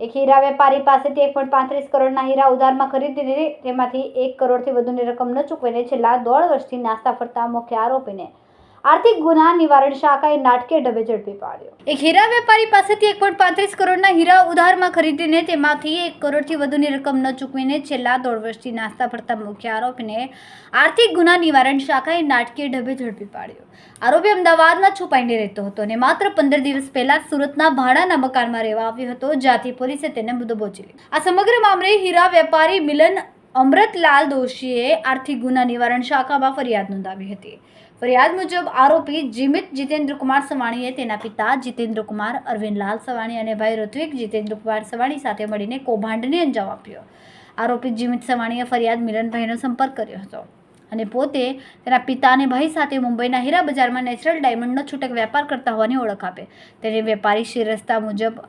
એક હીરા વેપારી પાસેથી એક પોઈન્ટ પાંત્રીસ કરોડના હીરા ઉધારમાં ખરીદીને તેમાંથી એક કરોડથી વધુની રકમ ન ચૂકવીને છેલ્લા દોઢ વર્ષથી નાસ્તા ફરતા મુખ્ય આરોપીને આર્થિક ગુના નિવારણ શાખાએ નાટકીય ઢબે ઝડપી પાડ્યો. એક હીરા વેપારી પાસેથી એક પોઈન્ટ પાંત્રીસ કરોડના હીરા ઉધારમાં ખરીદીને તેમાંથી એક કરોડથી વધુની રકમ ન ચૂકવીને છેલ્લા દોઢ વર્ષથી નાસ્તા ફરતા મુખ્ય આરોપીને આર્થિક ગુના નિવારણ શાખાએ નાટકીય ડબે ઝડપી પાડ્યો. આરોપી અમદાવાદમાં છુપાઈને રહેતો હતો અને માત્ર પંદર દિવસ પહેલા સુરતના ભાડાના મકાનમાં રહેવા આવ્યો હતો, જ્યાંથી પોલીસે તેને દબોચી લીધો. આ સમગ્ર મામલે હીરા વેપારી મિલન અમૃતલાલ દોશીએ આર્થિક ગુના નિવારણ શાખામાં ફરિયાદ નોંધાવી હતી. ફરિયાદ મુજબ આરોપી જીમિત જીતેન્દ્ર કુમાર સવાણીએ તેના પિતા જીતેન્દ્ર કુમાર અરવિંદલાલ સવાણી અને ભાઈ ઋત્વિક જીતેન્દ્ર કુમાર સવાણી સાથે મળીને કૌભાંડને અંજામ આપ્યો. આરોપી જીમિત સવાણીએ ફરિયાદ મિલનભાઈનો સંપર્ક કર્યો હતો અને પોતે તેના પિતા અને ભાઈ સાથે મુંબઈના હીરા બજારમાં નેચરલ ડાયમંડનો છૂટક વેપાર કરતા હોવાની ઓળખ આપે. તેને વેપારી શિરસ્તા મુજબ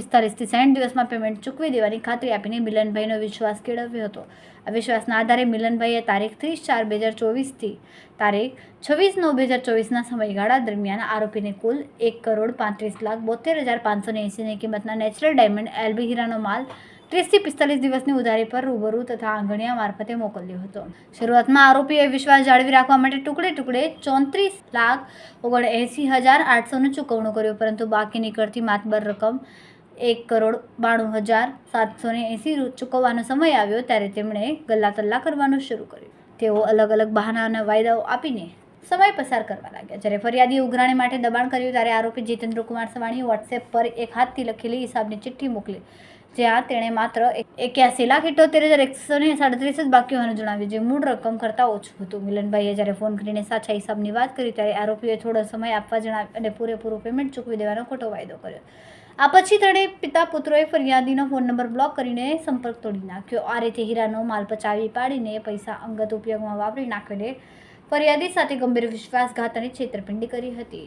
પિસ્તાલીસથી સાઠ દિવસમાં પેમેન્ટ ચૂકવી દેવાની ખાતરી આપીને મિલનભાઈનો વિશ્વાસ કેળવ્યો હતો. આ વિશ્વાસના આધારે મિલનભાઈએ તારીખ ત્રીસ ચાર બે હજાર ચોવીસથી તારીખ છવ્વીસ નવ બે હજાર ચોવીસના સમયગાળા દરમિયાન આરોપીને કુલ એક કરોડ પાંત્રીસ લાખ બોતેર હજાર પાંચસો એંસીની કિંમતના નેચરલ ડાયમંડ એલબી હીરાનો માલ ત્રીસથી પિસ્તાલીસ દિવસની ઉધારી પર રૂબરૂ તથા આંગણિયા મારફતે મોકલ્યો હતો. શરૂઆતમાં આરોપીએ વિશ્વાસ જાળવી રાખવા માટે ટુકડે ટુકડે ચોત્રીસ લાખ ઓગણ એંસી હજાર આઠસોનું ચૂકવણું કર્યું, પરંતુ બાકી નીકળતી માતબર રકમ એક કરોડ બાણું હજાર સાતસો ને એંસી ચૂકવવાનો સમય આવ્યો ત્યારે તેમણે ગલ્લા તલ્લા કરવાનું શરૂ કર્યું. તેઓ અલગ અલગ બહાના અને વાયદાઓ આપીને સમય પસાર કરવા લાગ્યા. જ્યારે ફરિયાદી ઉઘરાણી માટે દબાણ કર્યું ત્યારે આરોપી જીતેન્દ્ર કુમાર સવાણી વોટ્સએપ પર એક હાથથી લખેલી હિસાબની ચિઠ્ઠી મોકલી. જ્યાં તેણે માત્ર એક્યાસી લાખ ઇઠોતેર હજાર એકસો ને સાડત્રીસ જ બાકી હોવાનું જણાવ્યું જે મૂળ રકમ કરતાં ઓછું હતું. મિલનભાઈએ જ્યારે ફોન કરીને સાચા હિસાબની વાત કરી ત્યારે આરોપીએ થોડો સમય આપવા જણાવ્યું અને પૂરેપૂરું પેમેન્ટ ચૂકવી દેવાનો ખોટો વાયદો કર્યો. આ પછી તેણે પિતા પુત્રોએ ફરિયાદીનો ફોન નંબર બ્લોક કરીને સંપર્ક તોડી નાખ્યો. આ રીતે હીરાનો માલ પચાવી પાડીને પૈસા અંગત ઉપયોગમાં વાપરી નાખીને ફરિયાદી સાથે ગંભીર વિશ્વાસઘાત અને છેતરપિંડી કરી હતી.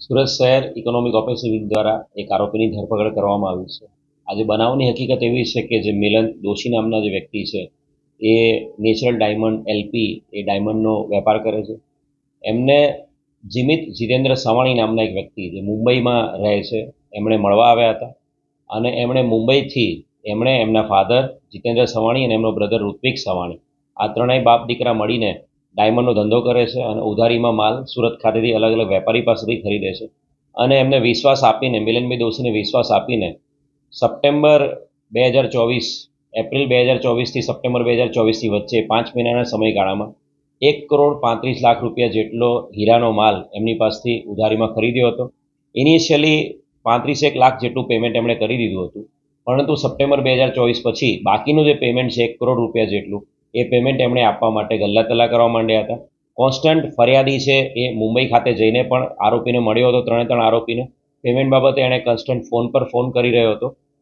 સુરત શહેર ઇકોનોમિક ઓફિસર દ્વારા એક આરોપીની ધરપકડ કરવામાં આવી છે. આજે બનાવની હકીકત એવી છે કે જે મિલન દોશી નામના જે વ્યક્તિ છે, એ નેચરલ ડાયમંડ એલપી, એ ડાયમંડનો વેપાર કરે છે. એમને જીમિત જીતેન્દ્ર સવાણી નામના એક વ્યક્તિ જે મુંબઈમાં રહે છે, એમણે મળવા આવ્યા હતા અને એમણે મુંબઈથી એમણે એમના ફાધર જીતેન્દ્ર સવાણી અને એમનો બ્રધર ઋત્વિક સવાણી, આ ત્રણેય બાપ દીકરા મળીને ડાયમંડનો ધંધો કરે છે અને ઉધારીમાં માલ સુરત ખાતેથી અલગ અલગ વેપારી પાસેથી ખરીદે છે. અને એમને વિશ્વાસ આપીને, મિલનભાઈ દોશીને વિશ્વાસ આપીને સપ્ટેમ્બર બે હજાર ચોવીસ, એપ્રિલ બે હજાર ચોવીસથી સપ્ટેમ્બર બે હજાર ચોવીસની વચ્ચે પાંચ મહિનાના સમયગાળામાં એક કરોડ પાંત્રીસ લાખ રૂપિયા જેટલો હીરાનો માલ એમની પાસેથી ઉધારીમાં ખરીદ્યો હતો. ઇનિશિયલી પાંત્રીસેક લાખ જેટલું પેમેન્ટ એમણે કરી દીધું હતું. પરંતુ સપ્ટેમ્બર બે હજાર ચોવીસ પછી બાકીનું જે પેમેન્ટ છે, એક કરોડ રૂપિયા જેટલું, એ પેમેન્ટ એમણે આપવા માટે ગલ્લા તલ્લા કરવા માંડ્યા હતા. કોન્સ્ટન્ટ ફરિયાદી છે એ મુંબઈ ખાતે જઈને પણ આરોપીને મળ્યો હતો, ત્રણે ત્રણ આરોપીને. પેમેન્ટ બાબતે એણે કન્સ્ટન્ટ ફોન પર ફોન કરી રહ્યો હતો.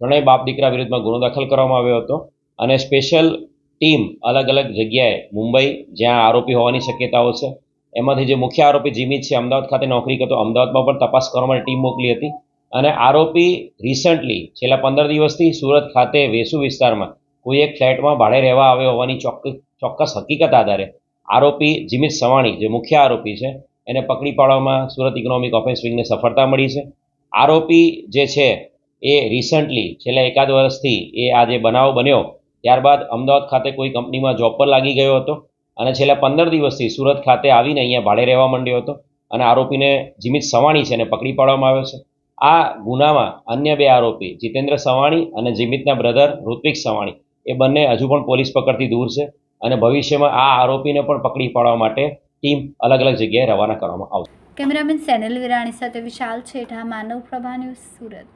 ત્રણેય બાપ દીકરા વિરુદ્ધમાં ગુનો દાખલ કરવામાં આવ્યો હતો અને સ્પેશિયલ ટીમ અલગ અલગ જગ્યાએ મુંબઈ, જ્યાં આરોપી હોવાની શક્યતાઓ છે. એમાંથી જે મુખ્ય આરોપી જીમિત છે, અમદાવાદ ખાતે નોકરી કરતો, અમદાવાદમાં પણ તપાસ કરવા માટે ટીમ મોકલી હતી. અને આરોપી રિસન્ટલી છેલ્લા પંદર દિવસથી સુરત ખાતે વેસુ વિસ્તારમાં કોઈ એક ફ્લેટમાં ભાડે રહેવા આવ્યો હોવાની ચોક્કસ ચોક્કસ હકીકત આધારે આરોપી જીમિત સવાણી, જે મુખ્ય આરોપી છે, એને પકડી પાડવામાં સુરત ઇકોનોમિક ઓફિસ વિંગને સફળતા મળી છે. આરોપી જે છે એ રિસન્ટલી છેલ્લા એકાદ વર્ષથી એ આ જે બનાવ બન્યો, ત્યારબાદ અમદાવાદ ખાતે કોઈ કંપનીમાં જોબ પર લાગી ગયો હતો અને છેલ્લા પંદર દિવસથી સુરત ખાતે આવીને અહીંયા ભાડે રહેવા માંડ્યો હતો અને આરોપીને જીમિત સવાણી છે એને પકડી પાડવામાં આવ્યો છે. આ ગુનામાં અન્ય બે આરોપી, જીતેન્દ્ર સવાણી અને જીમિતના બ્રધર ઋત્વિક સવાણી, એ બંને હજુ પણ પોલીસ પકડથી દૂર છે અને ભવિષ્યમાં આ આરોપીને પણ પકડી પાડવા માટે ટીમ અલગ અલગ જગ્યાએ રવાના કરવામાં આવશે. કેમેરામેન સેનલ વિરાણી સાથે વિશાલ છેઠા, માનવ પ્રભા ન્યૂઝ સુરત.